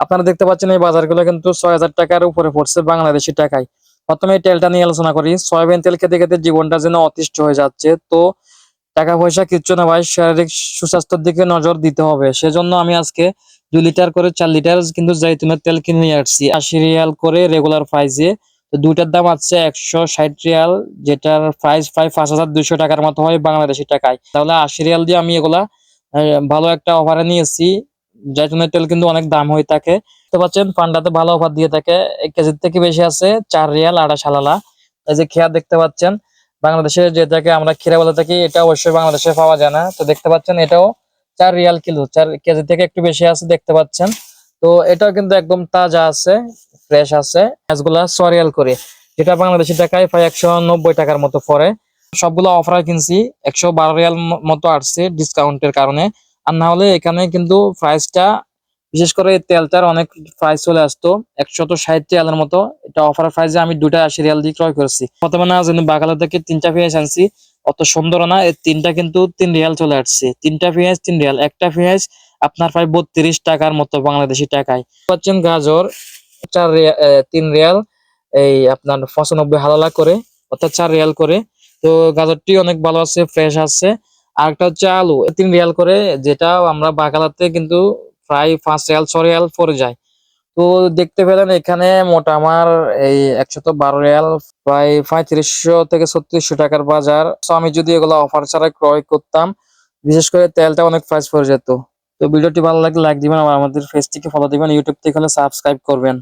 আপনারা দেখতে পাচ্ছেন এই বাজারগুলো কিন্তু ছয় হাজার টাকার উপরে পড়ছে বাংলাদেশি টাকায়। প্রথমে তেলটা নিয়ে আলোচনা করি। সয়াবিন তেল খেতে খেতে জীবনটা যেন অতিষ্ঠ হয়ে যাচ্ছে। তো টাকা পয়সা কিচ্ছু না ভাই, শারীরিক সুস্বাস্থ্যের দিকে নজর দিতে হবে। সেজন্য আমি আজকে দুই লিটার করে চার লিটার কিন্তু জাইতুনের তেল কিনে নিয়ে আসছি। আশি রিয়াল করে রেগুলার প্রাইসে তো দুইটার দাম আছে একশো ষাট রিয়াল, যেটার প্রাইস প্রায় পাঁচ হাজার দুইশো টাকার মতো হয় বাংলাদেশি টাকায়। তাহলে আশি রিয়াল দিয়ে আমি এগুলা ভালো একটা অফারে নিয়েছি। জাইতুনের তেল কিন্তু অনেক দাম হয়ে থাকে। দেখতে পাচ্ছেন, পান্ডাতে ভালো অফার দিয়ে থাকে। এক কেজির থেকে বেশি আছে, চার রিয়াল, আড়াই সালালা এই যে খেয়া দেখতে পাচ্ছেন, বাংলাদেশে যেটাকে আমরা খিরা বলে থাকি, এটা অবশ্যই বাংলাদেশে পাওয়া যায় না। তো দেখতে পাচ্ছেন, এটাও চার রিয়াল কিলো, চার কেজি থেকে একটু বেশি আছে, দেখতে পাচ্ছেন। তো এটাও কিন্তু একদম তাজা আছে ফ্রেশ আছে। মাছগুলা ছ রিয়াল করে। যেটা বাংলাদেশি টাকায় প্রায় একশো নব্বই টাকার মতো পড়ে। সবগুলো অফার কিনছি, একশো বারো রিয়াল মতো আসছে ডিসকাউন্টের কারণে। আর না হলে এখানে কিন্তু প্রাইসটা বিশেষ করে এই তেলটার অনেক প্রাইস চলে আসতো, একশত ষাট রিয়ালের মতো। এটা অফার প্রাইসে আমি দুটা আশি রিয়াল দিয়ে ক্রয় করছি। প্রথমে না জানি বাগালা থেকে তিনটা পেঁয়াজ আনছি, অত সুন্দর না, এই তিনটা কিন্তু তিন রিয়াল চলে আসছে। তিনটা পেঁয়াজ, তিন রিয়াল। একটা পেঁয়াজ আপনার প্রায় বত্রিশ টাকার মতো বাংলাদেশি টাকায়। পাচ্ছেন গাজর, চার তিন রিয়াল, এই আপনার পঁচানব্বই হালালা করে, অর্থাৎ চার রিয়াল করে। তো গাজরটি অনেক ভালো আছে ফ্রেশ আছে। আর একটা হচ্ছে আলু। তিন রিয়াল করে যেটা আমরা বাগালাতে কিন্তু প্রায় পাঁচ রিয়াল, ছ রিয়াল পড়ে যায়। তো দেখতে পেলেন এখানে মোটা আমার এই একশত বারো রিয়াল, প্রায় পঁয়ত্রিশশো থেকে ছত্রিশশো টাকার বাজার। তো আমি যদি এগুলো অফার ছাড়া ক্রয় করতাম, বিশেষ করে তেলটা অনেক প্রাইস পড়ে যেত। তো ভিডিওটি ভালো লাগলে লাইক দিবেন, আর আমাদের ফেসটিকে ফলো দিবেন। ইউটিউব থেকে সাবস্ক্রাইব করবেন।